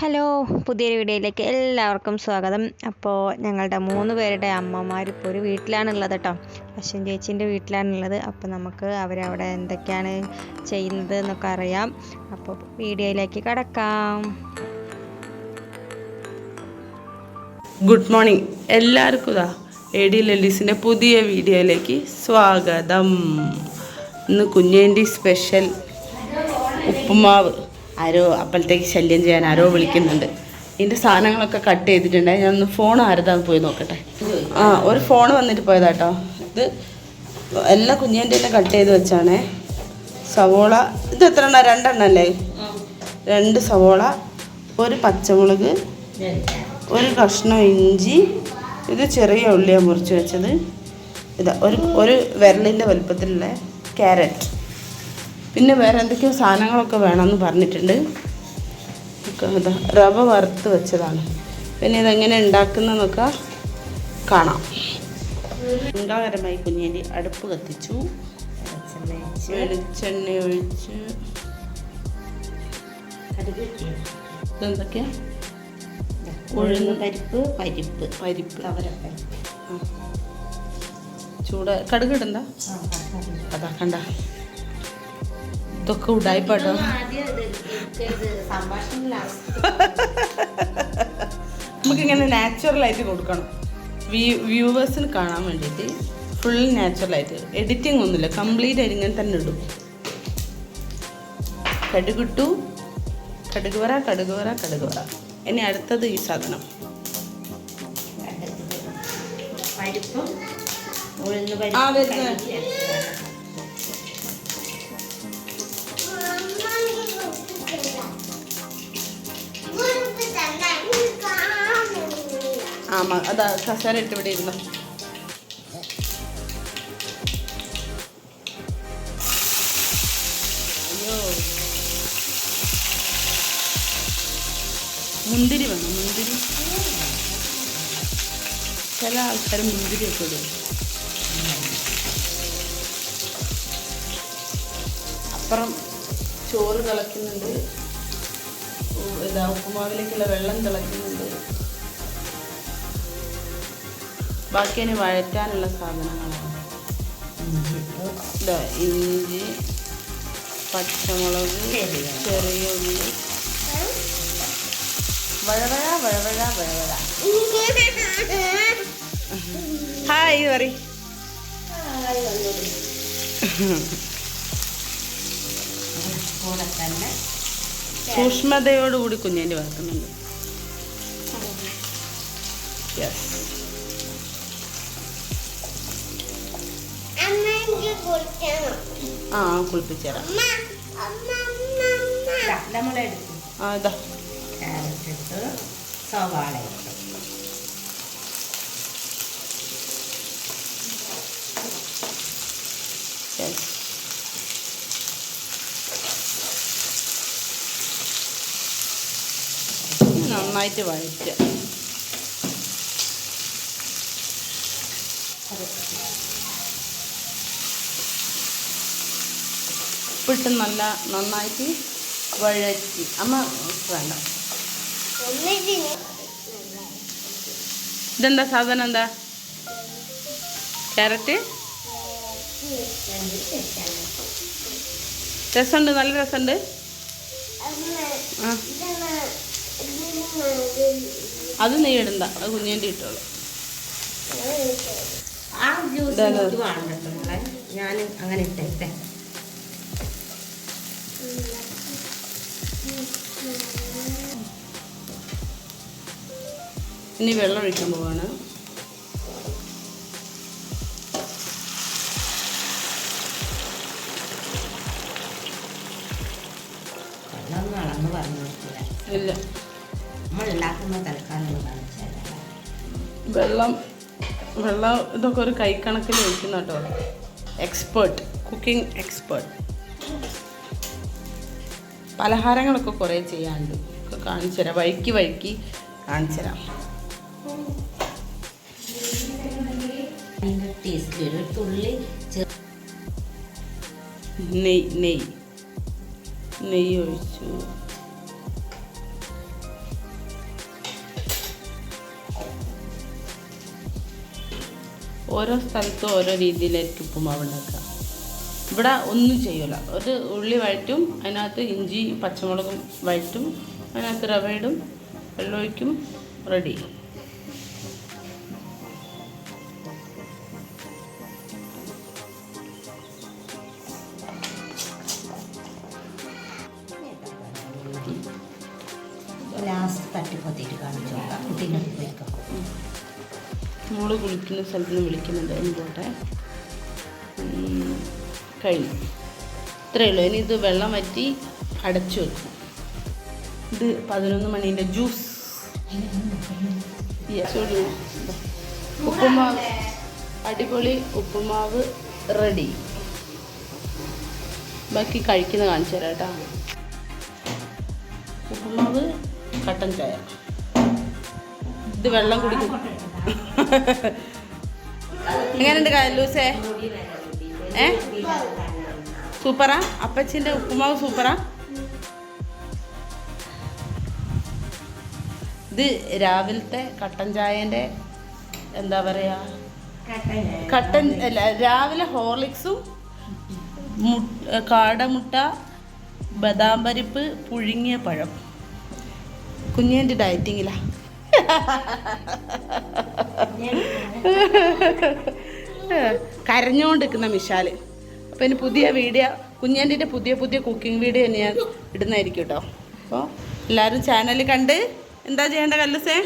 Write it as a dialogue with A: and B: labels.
A: Hello പുതിയൊരു വീഡിയോയിലേക്ക് എല്ലാവർക്കും സ്വാഗതം. അപ്പോൾ ഞങ്ങളുടെ മൂന്ന് പേരുടെ അമ്മമാർ ഇപ്പോൾ ഒരു വീട്ടിലാണുള്ളത് കേട്ടോ അശ്വിൻ ചേച്ചീന്റെ വീട്ടിലാണുള്ളത്. അപ്പോൾ നമുക്ക് അവരവിടെ എന്തൊക്കെയാണ് ചെയ്യുന്നത് എന്നൊക്കെ അറിയാം. അപ്പോൾ വീഡിയോയിലേക്ക് കടക്കാം.
B: Good morning. എല്ലാവർക്കും ഇതാ എ ഡി ലല്ലീസിന്റെ പുതിയ വീഡിയോയിലേക്ക് സ്വാഗതം. ഇന്ന് കുഞ്ഞേന്റെ സ്പെഷ്യൽ ഉപ്പുമാവ്. ആരോ അപ്പോഴത്തേക്ക് ശല്യം ചെയ്യാൻ ആരോ വിളിക്കുന്നുണ്ട്. ഇതിന്റെ സാധനങ്ങളൊക്കെ കട്ട് ചെയ്തിട്ടുണ്ട്. ഒന്ന് ഫോൺ ആരതാന്ന് പോയി നോക്കട്ടെ. ആ ഒരു ഫോൺ വന്നിട്ട് പോയതാട്ടോ. ഇത് എല്ലാ കുഞ്ഞേന്റെ തന്നെ കട്ട് ചെയ്ത് വെച്ചാണേ. സവോള ഇത് എത്ര എണ്ണ രണ്ടെണ്ണം അല്ലേ? രണ്ട് സവോള ഒരു പച്ചമുളക് ഒരു കഷ്ണം ഇഞ്ചി ഇത് ചെറിയ ഉള്ളിയാണ് മുറിച്ച് വെച്ചത്. ഇതാ ഒരു ഒരു വിരലിന്റെ വലുപ്പത്തിലുള്ള ക്യാരറ്റ്. പിന്നെ വേറെ എന്തൊക്കെയോ സാധനങ്ങളൊക്കെ വേണമെന്ന് പറഞ്ഞിട്ടുണ്ട്. റവ വറുത്ത് വെച്ചതാണ്. പിന്നെ ഇതെങ്ങനെ ഉണ്ടാക്കുന്നതെന്നൊക്കെ കാണാം. ഗംഗാകരമായി കുഞ്ഞേന്റെ അടുപ്പ് കത്തിച്ചു. വെളിച്ചെണ്ണ ഒഴിച്ച്. ഇതെന്തൊക്കെയാ?
C: ഉഴുന്ന് പരിപ്പ്.
B: ചൂട് കടുകിടണ്ട അതാ കണ്ട. ഇതൊക്കെ ഉടായിപ്പാട്ടോ. നമുക്കിങ്ങനെ നാച്ചുറലായിട്ട് കൊടുക്കണം. വ്യൂ വ്യൂവേഴ്സിന് കാണാൻ വേണ്ടിയിട്ട് ഫുൾ നാച്ചുറലായിട്ട്. എഡിറ്റിംഗ് ഒന്നുമില്ല കംപ്ലീറ്റ് ആയിട്ട് ഇങ്ങനെ തന്നെ ഇടും. കടുകിട്ടു കടുക് വറ കടുക് വറ കടുക് വറ ഇനി അടുത്തത് ഈ സാധനം. ആ,
C: പരിപ്പ്
B: വരുന്നു.
C: കഴുകി വെച്ചതാണ്.
B: ആ മ- അതാ ഇവിടെ ഇരുന്നു അയ്യോ മുന്തിരി വേണം മുന്തിരി ചില ആൾക്കാർ മുന്തിരിയൊക്കെ ഇടും അപ്പുറം ചോറ് തിളയ്ക്കുന്നുണ്ട് ഇതാ ഉപ്പുമാവിലേക്കുള്ള വെള്ളം തിളയ്ക്കുന്നുണ്ട് ബാക്കി ഇനി വഴറ്റാനുള്ള സാധനങ്ങളാണ്. ഇഞ്ചി പച്ചമുളക്
C: ചെറിയ
B: ഉള്ളി. വഴവഴ വഴവഴ വഴവഴ. ഹായ് പറ സൂക്ഷ്മതയോടുകൂടി കുഞ്ഞേന്റെ വറുക്കുന്നുണ്ട് യെസ് ആ കുളിപ്പിച്ചുതരാം
C: ഇതാ, നമ്മളെടുത്തു
B: ആ ഇതാ.
C: ക്യാരറ്റ് എടുത്ത്. സവാള ഇട്ടു
B: യെസ് നന്നായിട്ട് വഴറ്റുക. ഉപ്പിട്ട് നല്ല നന്നായിട്ട് വഴറ്റി. അമ്മ വേണ്ട. ഇതെന്താ സാധനം എന്താ? ക്യാരറ്റ്? രസമുണ്ട് നല്ല രസമുണ്ട്. അത് നീ ഇടണ്ട അത് കുഞ്ഞേന്റെ ഇട്ടോളൂ.
C: ഞാൻ അങ്ങനെ ഇട്ടേ
B: ഇനി വെള്ളം ഒഴിക്കാൻ പോവാണ്.
C: വെള്ളം
B: ഇല്ല. വെള്ളം ഇതൊക്കെ ഒരു കൈക്കണക്കിൽ ഒഴിക്കുന്ന കേട്ടോ. എക്സ്പേർട്ട് കുക്കിംഗ് എക്സ്പേർട്ട് പലഹാരങ്ങളൊക്കെ കുറേ ചെയ്യാനുണ്ട്. കാണിച്ചു തരാം. വഴിക്ക് വഴിക്ക് കാണിച്ചു തരാം. നെയ് നെയ്. നെയ്യ് ഒഴിച്ചു. ഓരോ സ്ഥലത്തും ഓരോ രീതിയിലായിരിക്കും ഉപ്പുമാവ് ഉണ്ടാക്കുക. ഇവിടെ ഒന്നും ചെയ്യൂല. ഒരു ഉള്ളി വഴറ്റും അതിനകത്ത് ഇഞ്ചി പച്ചമുളകും വഴറ്റും അതിനകത്ത് റവ ഇടും വെള്ളമൊഴിക്കും റെഡി
C: ലാസ്റ്റ് തട്ടിപ്പൊത്തിയിട്ട് കാണിച്ചു നോക്കാം
B: കുളിക്കുന്ന സ്ഥലത്ത് നിന്ന് വിളിക്കുന്നുണ്ട്. എന്തുകൊട്ടെ കഴിഞ്ഞു ഇത്രയേ ഉള്ളൂ. ഇനി ഇത് വെള്ളം വറ്റി അടച്ചു വെക്കും. ഇത് പതിനൊന്ന് മണീന്റെ ജ്യൂസ്. ഉപ്പുമാവ്. അടിപൊളി ഉപ്പുമാവ് റെഡി. ബാക്കി കഴിക്കുന്ന കാണിച്ചു തരാം കേട്ടോ. ഉപ്പുമാവ് കട്ടൻ ചായ. ഇത് വെള്ളം കുടിക്കും. എങ്ങനെയുണ്ട് ലൂസേ? ഏ? സൂപ്പറാ? അപ്പച്ചിന്റെ ഉപ്പുമാവ് സൂപ്പറാ? ഇത് രാവിലത്തെ കട്ടൻ ചായന്റെ എന്താ പറയുക കട്ടൻ അല്ല രാവിലെ ഹോർലിക്സും കാടമുട്ട ബദാം പരിപ്പ് പുഴുങ്ങിയ പഴം. കുഞ്ഞേന്റെ ഡയറ്റിങ്ങിലാ. കരഞ്ഞുകൊണ്ടിരിക്കുന്ന മിഷാൽ അപ്പോൾ ഇനി പുതിയ വീഡിയോ കുഞ്ഞേന്റെ പുതിയ പുതിയ കുക്കിംഗ് വീഡിയോ തന്നെ ഞാൻ ഇടുന്നതായിരിക്കും കേട്ടോ അപ്പോൾ എല്ലാവരും ചാനൽ കണ്ട് എന്താ ചെയ്യേണ്ട കല്ലസേ